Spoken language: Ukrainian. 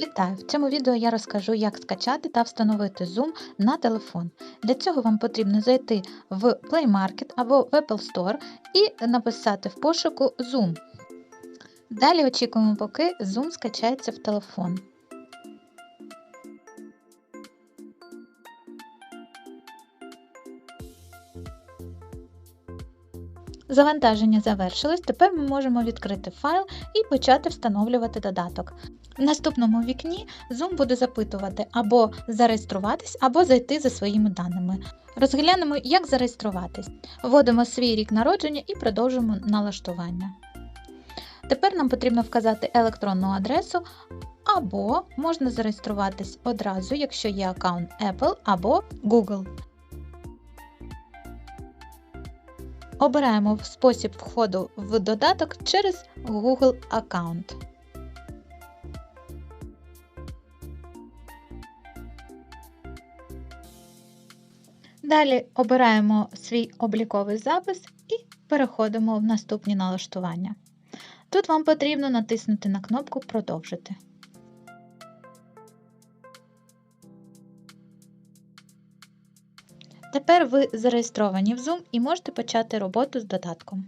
Вітаю! В цьому відео я розкажу, як скачати та встановити Zoom на телефон. Для цього вам потрібно зайти в Play Market або в Apple Store і написати в пошуку Zoom. Далі очікуємо, поки Zoom скачається в телефон. Завантаження завершилось. Тепер ми можемо відкрити файл і почати встановлювати додаток. В наступному вікні Zoom буде запитувати або зареєструватись, або зайти за своїми даними. Розглянемо, як зареєструватись. Вводимо свій рік народження і продовжуємо налаштування. Тепер нам потрібно вказати електронну адресу, або можна зареєструватись одразу, якщо є аккаунт Apple або Google. Обираємо спосіб входу в додаток через Google аккаунт. Далі обираємо свій обліковий запис і переходимо в наступні налаштування. Тут вам потрібно натиснути на кнопку Продовжити. Тепер ви зареєстровані в Zoom і можете почати роботу з додатком.